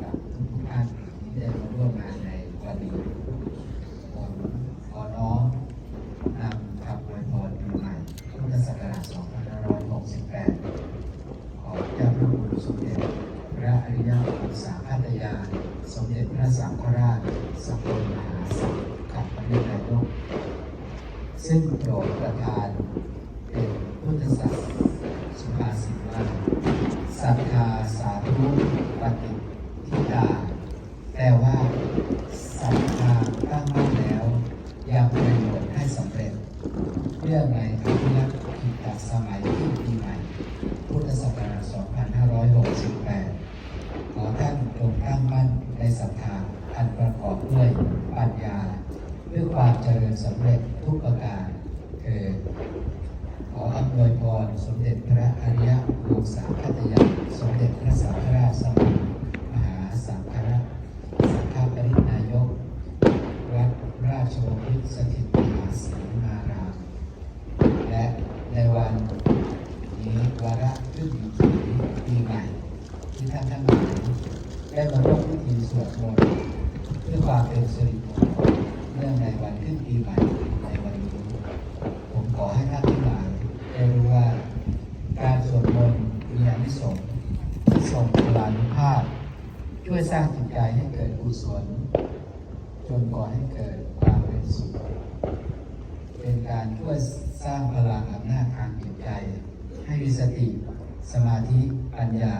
กับทุกท่านที่ได้มาร่วมงานในวันนี้ผมขอน้อมนำคำอวยพรปีใหม่พุทธศักราช2568 ของเจ้าพระคุณสมเด็จพระอริยมุสาคัตยา สมเด็จพระสังฆราชสมเด็จมหาสังฆปรินายกซึ่งโปรดประทานเป็นพุทธศาสสุภาษิตว่าศรัทธาสาธุปฏิ ว่าศรัทธาตั้งมั่นแล้วยังประโยชน์ให้สำเร็จ เรื่องในอภิรักษ์กิจสมัยที่ปีใหม่ พุทธศักราช 2568 ขอท่านจงตั้งมั่นในศรัทธาอันประกอบด้วยปัญญาเพื่อความเจริญสำเร็จทุกประการคือขออำนวยพรสมเด็จพระอริยะวงศาคัตยาสมเด็จพระสังฆราชสมัยม สถิตมหาศีมารามและในวันนี้วาระขึ้นปีปีใหม่ ที่ท่านทั้งหลายได้มาร่วมพิธีสวดมนต์เพื่อความเป็นสิริมงคลเนื่องในวันขึ้นปีใหม่ในวันนี้ผมขอให้ท่านทั้งหลายได้รู้ว่าการสวดมนต์มีอานิสงส์ที่ทรงพลานุภาพ ช่วยสร้างจิตใจให้เกิดกุศลจนก่อให้เกิดความเป็นสุข การช่วยสร้างพลังอำนาจทางจิตใจ ให้มีสติสมาธิปัญญา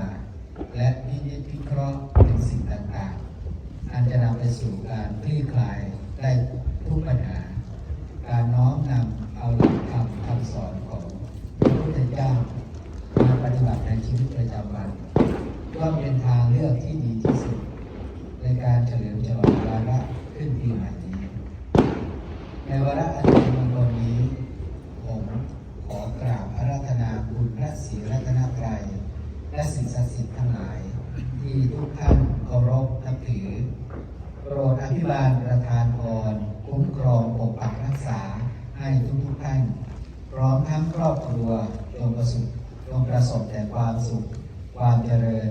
และพินิจพิเคราะห์ถึงสิ่งต่างๆ อันจะนำไปสู่การคลี่คลายได้ทุกปัญหา การน้อมนำเอาหลักธรรมคำสอนของพระพุทธเจ้ามาปฏิบัติในชีวิตประจำวันก็เป็นทางเลือกที่ดีที่สุด ในการเฉลิมฉลองวาระขึ้นปีใหม่ ในวาระอันเป็นมงคลนี้ ผมขอกราบอาราธนาคุณพระศรีรัตนตรัยและสิ่งศักดิ์สิทธิ์ทั้งหลาย ที่ทุกท่านเคารพนับถือ โปรดอภิบาลประทานพรคุ้มครองปกปักรักษาให้ทุกทุกท่าน พร้อมทั้งครอบครัวจงประสบจงประสบแต่ความสุข ความเจริญ